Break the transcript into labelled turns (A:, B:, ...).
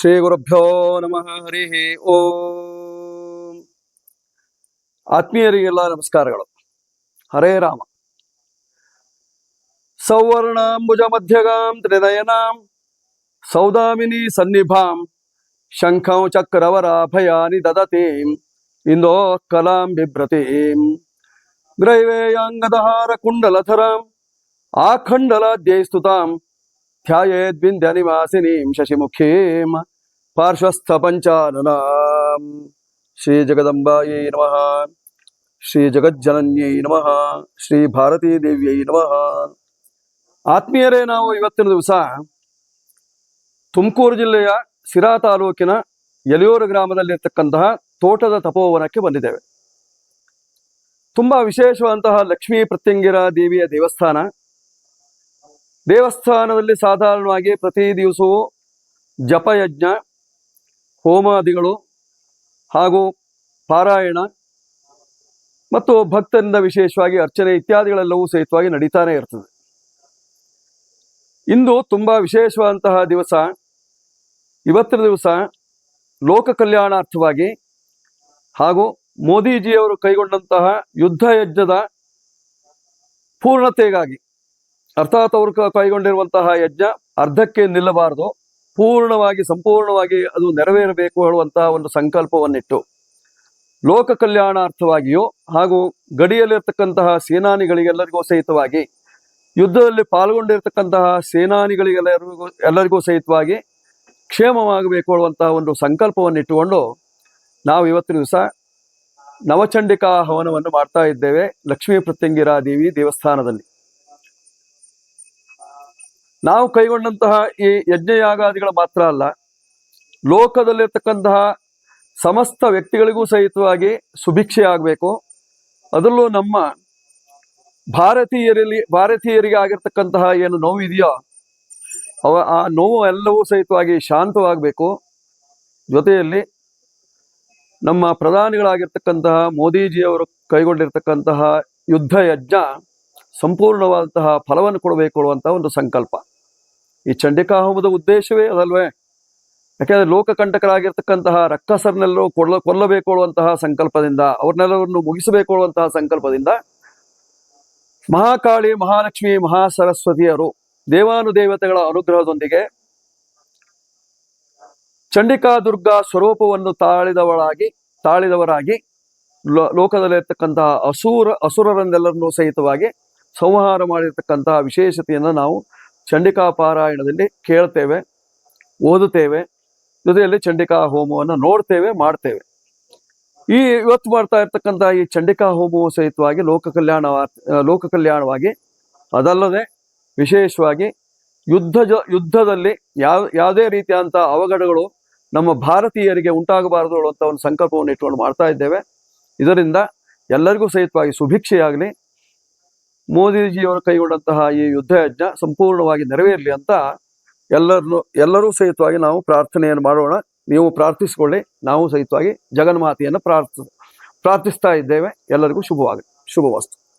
A: ಶ್ರೀ ಗುರುಭ್ಯೋ ನಮಃ. ಹರಿ ಓಂ. ಆತ್ಮೀಯರಿಗೆಲ್ಲ ನಮಸ್ಕಾರಗಳು. ಹರೇ ರಾಮ. ಸೌವರ್ಣಾಂಬುಜ ಮಧ್ಯಗಾಂ ತ್ರಿನಯನಾಂ. ಸೌದಾಮಿನಿ ಸನ್ನಿಭಾಂ. ಶಂಖಂ ಚಕ್ರವರಾಭಯಾನಿ ದದತೀಂ. ಇಂದೋ ಕಲಾಂ ಬಿಭ್ರತೀಂ ಗ್ರೈವೇಯಾಂಗದಹಾರ ಕುಂಡಲಧರಾಂ ಆಖಂಡಲಾದ್ಯೈಸ್ತುತಾಂ ಧ್ಯಾಯೇದ್ವಿಂಧ್ಯ ನಿವಾಸಿನೀಂ ಶಶಿಮುಖೀಂ ಪಾರ್ಶ್ವಸ್ಥ ಪಂಚಾನನಾಂ ಶ್ರೀ ಜಗದಂಬಾಯೈ ನಮಃ ಶ್ರೀ ಜಗಜ್ಜನನ್ಯೈ ನಮಃ ಶ್ರೀ ಭಾರತೀ ದೇವಿಯೈ ನಮಃ ಆತ್ಮೀಯರೇ, ನಾವು ಇವತ್ತಿನ ದಿವಸ ತುಮಕೂರು ಜಿಲ್ಲೆಯ ಸಿರಾ ತಾಲೂಕಿನ ಯಲಿಯೂರು ಗ್ರಾಮದಲ್ಲಿರ್ತಕ್ಕಂತಹ ತೋಟದ ತಪೋವನಕ್ಕೆ ಬಂದಿದ್ದೇವೆ. ತುಂಬಾ ವಿಶೇಷವಾದಂತಹ ಲಕ್ಷ್ಮೀ ಪ್ರತ್ಯಂಗಿರ ದೇವಿಯ ದೇವಸ್ಥಾನ ದೇವಸ್ಥಾನದಲ್ಲಿ ಸಾಧಾರಣವಾಗಿ ಪ್ರತಿ ದಿವಸವೂ ಜಪಯಜ್ಞ, ಹೋಮಾದಿಗಳು ಹಾಗೂ ಪಾರಾಯಣ ಮತ್ತು ಭಕ್ತರಿಂದ ವಿಶೇಷವಾಗಿ ಅರ್ಚನೆ ಇತ್ಯಾದಿಗಳೆಲ್ಲವೂ ಸಹಿತವಾಗಿ ನಡೀತಾನೆ ಇರ್ತದೆ. ಇಂದು ತುಂಬಾ ವಿಶೇಷವಾದಂತಹ ದಿವಸ. ಇವತ್ತಿನ ದಿವಸ ಲೋಕ ಕಲ್ಯಾಣಾರ್ಥವಾಗಿ ಹಾಗೂ ಮೋದಿಜಿಯವರು ಕೈಗೊಂಡಂತಹ ಯುದ್ಧ ಯಜ್ಞದ ಪೂರ್ಣತೆಗಾಗಿ ಅರ್ಥಾತ್ ಅವರು ಕೈಗೊಂಡಿರುವಂತಹ ಯಜ್ಞ ಅರ್ಧಕ್ಕೆ ನಿಲ್ಲಬಾರದು. ಪೂರ್ಣವಾಗಿ, ಸಂಪೂರ್ಣವಾಗಿ ಅದು ನೆರವೇರಬೇಕು ಹೇಳುವಂತಹ ಒಂದು ಸಂಕಲ್ಪವನ್ನಿಟ್ಟು. ಲೋಕ ಕಲ್ಯಾಣಾರ್ಥವಾಗಿಯೂ ಹಾಗೂ ಗಡಿಯಲ್ಲಿರ್ತಕ್ಕಂತಹ ಸೇನಾನಿಗಳಿಗೆಲ್ಲರಿಗೂ ಸಹಿತವಾಗಿ, ಯುದ್ಧದಲ್ಲಿ ಪಾಲ್ಗೊಂಡಿರ್ತಕ್ಕಂತಹ ಸೇನಾನಿಗಳಿಗೆಲ್ಲರಿಗೂ, ಎಲ್ಲರಿಗೂ ಸಹಿತವಾಗಿ ಕ್ಷೇಮವಾಗಬೇಕು ಹೇಳುವಂತಹ ಒಂದು ಸಂಕಲ್ಪವನ್ನಿಟ್ಟುಕೊಂಡು ನಾವು ಇವತ್ತಿನ ದಿವಸ ನವಚಂಡಿಕಾ ಹವನವನ್ನು ಮಾಡ್ತಾ ಇದ್ದೇವೆ. ಲಕ್ಷ್ಮೀ ಪ್ರತ್ಯಂಗಿರಾ ದೇವಿ ದೇವಸ್ಥಾನದಲ್ಲಿ. ನಾವು ಕೈಗೊಂಡಂತಹ ಈ ಯಜ್ಞಯಾಗಾದಿಗಳು ಮಾತ್ರ ಅಲ್ಲ, ಲೋಕದಲ್ಲಿರ್ತಕ್ಕಂತಹ ಸಮಸ್ತ ವ್ಯಕ್ತಿಗಳಿಗೂ ಸಹಿತವಾಗಿ ಸುಭಿಕ್ಷೆ ಆಗಬೇಕು. ಅದರಲ್ಲೂ ನಮ್ಮ ಭಾರತೀಯರಲ್ಲಿ, ಭಾರತೀಯರಿಗೆ ಆಗಿರ್ತಕ್ಕಂತಹ ಏನು ನೋವಿದೆಯೋ ಅವ ಆ ನೋವು ಎಲ್ಲವೂ ಸಹಿತವಾಗಿ ಶಾಂತವಾಗಬೇಕು. ಜೊತೆಯಲ್ಲಿ ನಮ್ಮ ಪ್ರಧಾನಿಗಳಾಗಿರ್ತಕ್ಕಂತಹ ಮೋದಿಜಿಯವರು ಕೈಗೊಂಡಿರ್ತಕ್ಕಂತಹ ಯುದ್ಧ ಯಜ್ಞ, ಸಂಪೂರ್ಣವಾದಂತಹ ಫಲವನ್ನು ಕೊಡಬೇಕು ಅನ್ನುವಂತಹ ಒಂದು ಸಂಕಲ್ಪ. ಈ ಚಂಡಿಕಾ ಹೋಮದ ಉದ್ದೇಶವೇ ಅದಲ್ವೇ? ಯಾಕೆಂದ್ರೆ ಲೋಕಕಂಟಕರಾಗಿರ್ತಕ್ಕಂತಹ ರಕ್ಕಸರನ್ನೆಲ್ಲರೂ ಕೊಲ್ಲ ಕೊಲ್ಲಬೇಕು ಅನ್ನುವಂತಹ ಸಂಕಲ್ಪದಿಂದ, ಅವ್ರನ್ನೆಲ್ಲರನ್ನು ಮುಗಿಸಬೇಕು ಅನ್ನುವಂತಹ ಸಂಕಲ್ಪದಿಂದ ಮಹಾಕಾಳಿ, ಮಹಾಲಕ್ಷ್ಮಿ, ಮಹಾಸರಸ್ವತಿಯರು ದೇವಾನುದೇವತೆಗಳ ಅನುಗ್ರಹದೊಂದಿಗೆ ಚಂಡಿಕಾ ದುರ್ಗಾ ಸ್ವರೂಪವನ್ನು ತಾಳಿದವಳಾಗಿ, ತಾಳಿದವರಾಗಿ ಲೋಕದಲ್ಲಿರ್ತಕ್ಕಂತಹ ಅಸುರ, ಅಸುರರನ್ನೆಲ್ಲರನ್ನೂ ಸಹಿತವಾಗಿ ಸಂಹಾರ ಮಾಡಿರ್ತಕ್ಕಂತಹ ವಿಶೇಷತೆಯನ್ನು ನಾವು ಚಂಡಿಕಾ ಪಾರಾಯಣದಲ್ಲಿ ಕೇಳ್ತೇವೆ, ಓದುತ್ತೇವೆ, ಜೊತೆಯಲ್ಲಿ ಚಂಡಿಕಾ ಹೋಮವನ್ನು ನೋಡ್ತೇವೆ, ಮಾಡ್ತೇವೆ. ಈ ಇವತ್ತು ಮಾಡ್ತಾ ಇರ್ತಕ್ಕಂಥ ಈ ಚಂಡಿಕಾ ಹೋಮವು ಸಹಿತವಾಗಿ ಲೋಕ ಕಲ್ಯಾಣ ಲೋಕ ಕಲ್ಯಾಣವಾಗಿ, ಅದಲ್ಲದೆ ವಿಶೇಷವಾಗಿ ಯುದ್ಧ ಜ- ಯುದ್ಧದಲ್ಲಿ ಯಾವ, ಯಾವುದೇ ರೀತಿಯಾದಂಥ ಅವಘಡಗಳು ನಮ್ಮ ಭಾರತೀಯರಿಗೆ ಉಂಟಾಗಬಾರದು ಅನ್ನುವಂಥ ಒಂದು ಸಂಕಲ್ಪವನ್ನು ಇಟ್ಕೊಂಡು ಮಾಡ್ತಾ ಇದ್ದೇವೆ. ಇದರಿಂದ ಎಲ್ಲರಿಗೂ ಸಹಿತವಾಗಿ ಸುಭಿಕ್ಷೆಯಾಗಲಿ. ಮೋದಿಜಿಯವರು ಕೈಗೊಂಡಂತಹ ಈ ಯುದ್ಧ ಯಜ್ಞ ಸಂಪೂರ್ಣವಾಗಿ ನೆರವೇರಲಿ ಅಂತ ಎಲ್ಲರನ್ನು, ಎಲ್ಲರೂ ಸಹಿತವಾಗಿ ನಾವು ಪ್ರಾರ್ಥನೆಯನ್ನು ಮಾಡೋಣ. ನೀವು ಪ್ರಾರ್ಥಿಸಿಕೊಳ್ಳಿ. ನಾವು ಸಹಿತವಾಗಿ ಜಗನ್ಮಾತೆಯನ್ನು ಪ್ರಾರ್ಥ, ಪ್ರಾರ್ಥಿಸ್ತಾ ಇದ್ದೇವೆ. ಎಲ್ಲರಿಗೂ ಶುಭವಾಗಲಿ. ಶುಭವಾಸ್ತು.